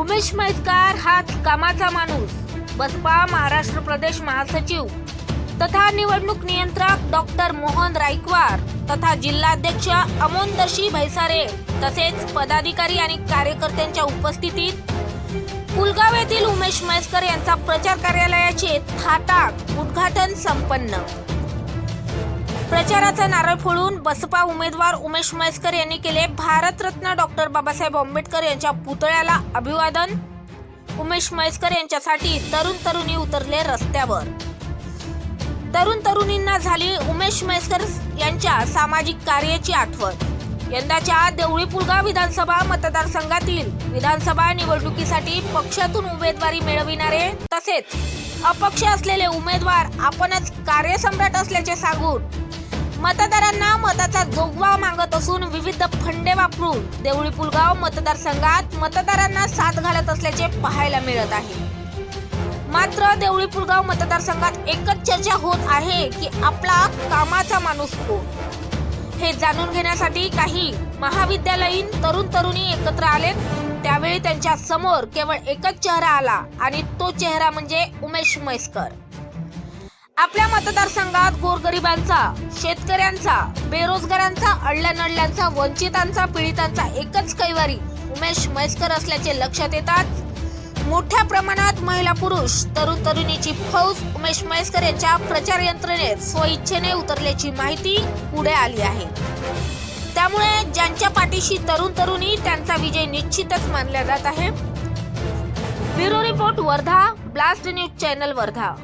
उमेश म्हैसकर हाच कामाचा माणूस बसपा महाराष्ट्र प्रदेश महासचिव तथा निवडणूक नियंत्रक डॉक्टर मोहन रायकवार तथा जिल्हाध्यक्ष अमोनदर्शी भैसारे तसेच पदाधिकारी आणि कार्यकर्त्यांच्या उपस्थितीत पुलगाव येथील उमेश म्हैसकर यांचा प्रचार कार्यालयाचे थाटाक उद्घाटन संपन्न. प्रचाराचा नारळ फोडून बसपा उमेदवार उमेश म्हैसकर यांनी केले भारतरत्न डॉक्टर बाबासाहेब आंबेडकर यांच्या पुतळ्याला अभिवादन. उमेश म्हैसकर यांच्यासाठी तरुण तरुणी उतरले रस्त्यावर. तरुण तरुणींना झाली उमेश म्हैसकर यांच्या सामाजिक कार्याची आठवण. यंदाच्या देवळी पुलगाव विधानसभा मतदारसंघातील विधानसभा निवडणुकीसाठी पक्षातून उमेदवारी मिळविणारे तसेच अपक्ष असलेले उमेदवार आपणच कार्यसम्राट असल्याचे सांगून मतदारांना मताचा जोगवा मागत असून विविध फंडे वापरून देवळी पुलगाव मतदारसंघात मतदारांना साथ घालत असल्याचे पाहायला मिळत आहे. मात्र देवळी पुलगाव मतदारसंघात एकच चर्चा होत आहे की आपला कामाचा माणूस कोण? हे जाणून घेण्यासाठी काही महाविद्यालयीन तरुण तरुणी एकत्र आले त्यावेळी त्यांच्यासमोर केवळ एकच चेहरा आला आणि तो चेहरा म्हणजे उमेश म्हैसकर. आपल्या मतदारसंघात गोरगरिबांचा शेतकऱ्यांचा बेरोजगारांचा अडल्यानडल्यांचा वंचितांचा पीडितांचा एकच कैवारी. उमेश म्हैसकर असल्याचे लक्षात येतात. मोठ्या प्रमाणात महिला पुरुष तरुण तरुणीची फौज उमेश म्हैसकर यांच्या प्रचार यंत्रणेत स्वइच्छेने उतरल्याची माहिती पुढे आली आहे. त्यामुळे ज्यांच्या पाठीशी तरुण तरुणी त्यांचा विजय निश्चितच मानला जात आहे. Bureau report Wardha blast news channel Wardha.